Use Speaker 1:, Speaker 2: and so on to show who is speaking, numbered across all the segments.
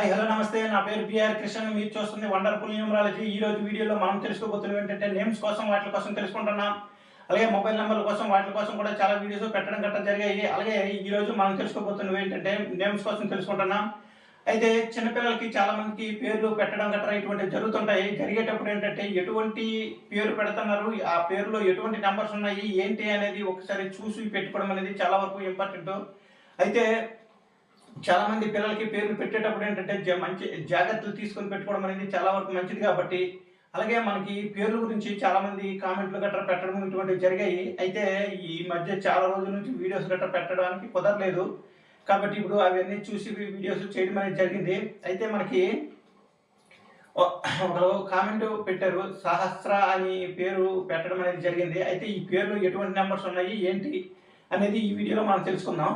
Speaker 1: Hi hello నమస్తే. నా పేరు బిఆర్ కృష్ణ. మీరు చూస్తుంది వండర్ఫుల్ న్యూమరాలజీ. ఈ రోజు వీడియోలో మనం తెలుసుకోబోతున్నవి ఏంటంటే నేమ్స్ కోసం వాటి కోసం తెలుసుకుంటున్నాం. అలాగే మొబైల్ నెంబర్ల కోసం వాటి కోసం కూడా చాలా వీడియోస్ పెట్టడం గట్రా జరిగాయి. అలాగే ఈ రోజు మనం తెలుసుకోబోతున్నవి ఏంటంటే నేమ్స్ కోసం తెలుసుకుంటున్నాం. అయితే చిన్నపిల్లలకి చాలా మందికి పేర్లు పెట్టడం గట్రా ఇటువంటివి జరుగుతుంటాయి. జరిగేటప్పుడు ఏంటంటే ఎటువంటి పేరు పెడుతున్నారు? ఆ పేరులో ఎటువంటి నెంబర్స్ ఉన్నాయి? ఏంటి అనేది ఒకసారి చూసి పెట్టుకోవడం అనేది చాలా వరకు ఇంపార్టెంట్. అయితే చాలా మంది పిల్లలకి పేర్లు పెట్టేటప్పుడు ఏంటంటే మంచి జాగ్రత్తలు తీసుకొని పెట్టుకోవడం అనేది చాలా వరకు మంచిది కాబట్టి అలాగే మనకి పేర్ల గురించి చాలా మంది కామెంట్లు గట్రా పెట్టడం ఇటువంటివి జరిగాయి. అయితే ఈ మధ్య చాలా రోజుల నుంచి వీడియోస్ గట్రా పెట్టడానికి కుదరలేదు. కాబట్టి ఇప్పుడు అవన్నీ చూసి వీడియోస్ చేయడం అనేది జరిగింది. అయితే మనకి ఒకరు కామెంట్ పెట్టారు సహస్ర అని పేరు పెట్టడం అనేది జరిగింది. అయితే ఈ పేర్లు ఎటువంటి నెంబర్స్ ఉన్నాయి ఏంటి అనేది ఈ వీడియోలో మనం తెలుసుకుందాం.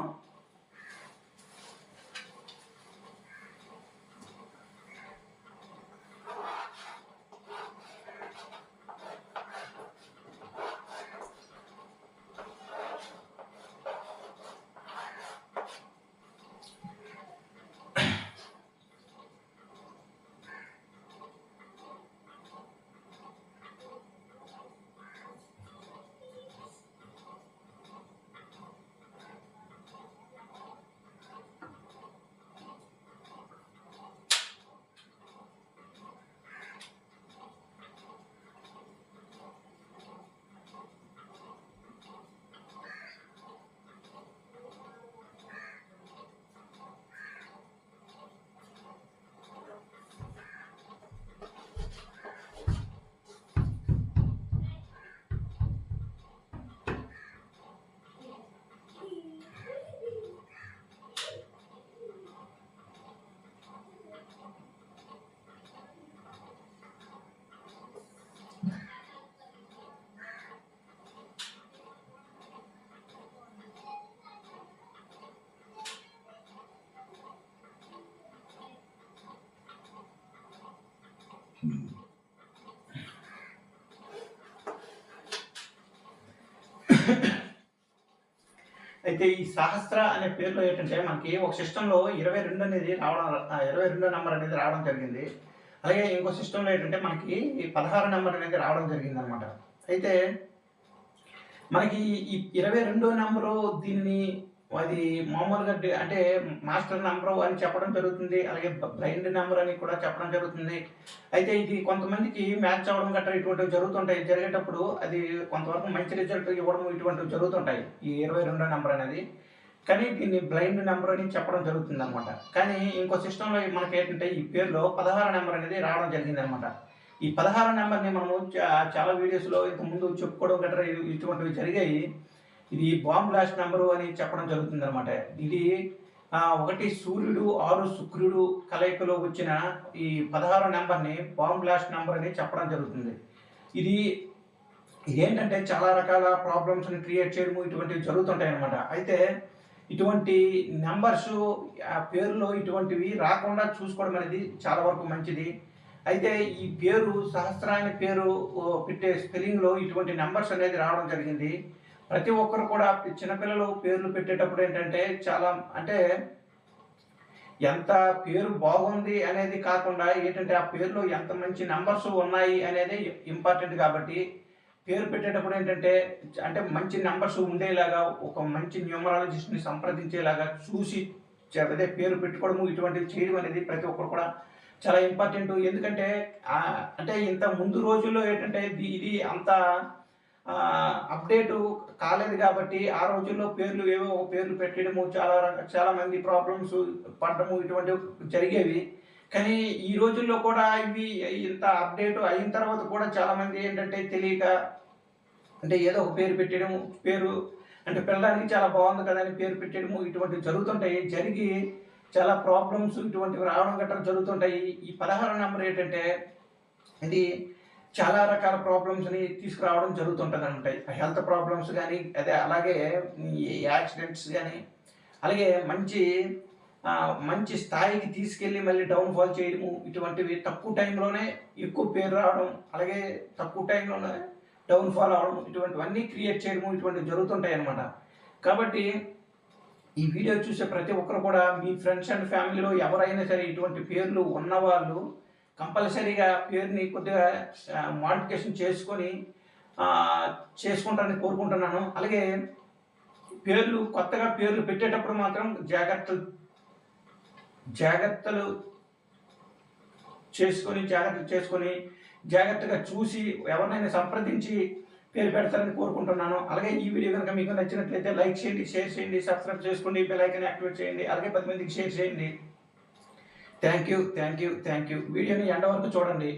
Speaker 1: అయితే ఈ సహస్ర అనే పేరులో ఏంటంటే మనకి ఒక సిస్టంలో ఇరవై రెండు అనేది రావడం ఇరవై రెండో నెంబర్ అనేది రావడం జరిగింది. అలాగే ఇంకో సిస్టంలో ఏంటంటే మనకి ఈ పదహారు నెంబర్ అనేది రావడం జరిగింది అనమాట అయితే మనకి ఈ ఇరవై రెండో నెంబరు దీన్ని అది మామూలుగా అంటే మాస్టర్ నెంబర్ అని చెప్పడం జరుగుతుంది అలాగే బ్లైండ్ నెంబర్ అని కూడా చెప్పడం జరుగుతుంది. అయితే ఇది కొంతమందికి మ్యాచ్ అవ్వడం గట్రా ఇటువంటివి జరుగుతుంటాయి. జరిగేటప్పుడు అది కొంతవరకు మంచి రిజల్ట్ ఇవ్వడం ఇటువంటివి జరుగుతుంటాయి ఈ ఇరవై రెండో నెంబర్ అనేది. కానీ దీన్ని బ్లైండ్ నెంబర్ అని చెప్పడం జరుగుతుంది అనమాట కానీ ఇంకో సిస్టంలో మనకి ఏంటంటే ఈ పేరులో పదహారు నెంబర్ అనేది రావడం జరిగింది అనమాట ఈ పదహారు నెంబర్ని మనము చా- చాలా వీడియోస్లో ఇంత ముందు చెప్పుకోవడం గట్రా ఇటువంటివి జరిగాయి. ఇది బాంబ్ బ్లాస్ట్ నెంబరు అని చెప్పడం జరుగుతుంది అనమాట ఇది ఒకటి సూర్యుడు ఆరు శుక్రుడు కలయికలో వచ్చిన ఈ పదహారు నెంబర్ని బాంబ్ బ్లాస్ట్ నెంబర్ అని చెప్పడం జరుగుతుంది. ఇది ఇదేంటంటే చాలా రకాల ప్రాబ్లమ్స్ని క్రియేట్ చేయడము ఇటువంటివి జరుగుతుంటాయి అనమాట అయితే ఇటువంటి నెంబర్స్ ఆ పేరులో ఇటువంటివి రాకుండా చూసుకోవడం అనేది చాలా వరకు మంచిది. అయితే ఈ పేరు సహస్ర పేరు ఓ, పెట్టే స్పెల్లింగ్లో ఇటువంటి నెంబర్స్ అనేది రావడం జరిగింది. ప్రతి ఒక్కరు కూడా చిన్నపిల్లలు పేర్లు పెట్టేటప్పుడు ఏంటంటే చాలా అంటే ఎంత పేరు బాగుంది అనేది కాకుండా ఏంటంటే ఆ పేరులో ఎంత మంచి నెంబర్స్ ఉన్నాయి అనేది ఇంపార్టెంట్ కాబట్టి పేరు పెట్టేటప్పుడు ఏంటంటే అంటే మంచి నెంబర్స్ ఉండేలాగా ఒక మంచి న్యూమరాలజిస్ట్ని సంప్రదించేలాగా చూసి అదే పేరు పెట్టుకోవడము ఇటువంటివి చేయడం అనేది ప్రతి ఒక్కరు కూడా చాలా ఇంపార్టెంట్. ఎందుకంటే అంటే ఇంత ముందు రోజుల్లో ఏంటంటే ఇది అంత అప్డేట్ కాలేదు కాబట్టి ఆ రోజుల్లో పేర్లు ఏవో పేర్లు పెట్టడము చాలా చాలా మంది ప్రాబ్లమ్స్ పడడము ఇటువంటివి జరిగేవి. కానీ ఈ రోజుల్లో కూడా ఇవి ఇంత అప్డేట్ అయిన తర్వాత కూడా చాలా మంది ఏంటంటే తెలియక అంటే ఏదో ఒక పేరు పెట్టడము పేరు అంటే పిల్లడానికి చాలా బాగుంది కదా అని పేరు పెట్టడము ఇటువంటివి జరుగుతుంటాయి. జరిగి చాలా ప్రాబ్లమ్స్ ఇటువంటివి రావడం గట్రా జరుగుతుంటాయి. ఈ పదహారు నెంబర్ ఏంటంటే ఇది చాలా రకాల ప్రాబ్లమ్స్ని తీసుకురావడం జరుగుతుంటుంది ఉంటాయి హెల్త్ ప్రాబ్లమ్స్ కానీ అదే అలాగే ఈ యాక్సిడెంట్స్ కానీ అలాగే మంచి మంచి స్థాయికి తీసుకెళ్ళి మళ్ళీ డౌన్ఫాల్ చేయడము ఇటువంటివి తక్కువ టైంలోనే ఎక్కువ పేరు రావడం అలాగే తక్కువ టైంలోనే డౌన్ఫాల్ అవడం ఇటువంటివన్నీ క్రియేట్ చేయడము ఇటువంటివి జరుగుతుంటాయి అన్నమాట. కాబట్టి ఈ వీడియో చూసే ప్రతి ఒక్కరు కూడా మీ ఫ్రెండ్స్ అండ్ ఫ్యామిలీలో ఎవరైనా సరే ఇటువంటి పేర్లు ఉన్నవాళ్ళు కంపల్సరీగా పేరుని కొద్దిగా మాడిఫికేషన్ చేసుకొని చేసుకుంటానని కోరుకుంటున్నాను. అలాగే పేర్లు కొత్తగా పేర్లు పెట్టేటప్పుడు మాత్రం జాగ్రత్తలు జాగ్రత్తలు చేసుకొని జాగ్రత్తలు చేసుకొని జాగ్రత్తగా చూసి ఎవరినైనా సంప్రదించి పేరు పెడతారని కోరుకుంటున్నాను. అలాగే ఈ వీడియో కనుక మీకు నచ్చినట్లయితే లైక్ చేయండి షేర్ చేయండి సబ్స్క్రైబ్ చేసుకోండి బెల్ ఐకన్ యాక్టివేట్ చేయండి అలాగే పది మందికి షేర్ చేయండి. Thank you thank you thank you. వీడియోని ఎండ వరకు చూడండి.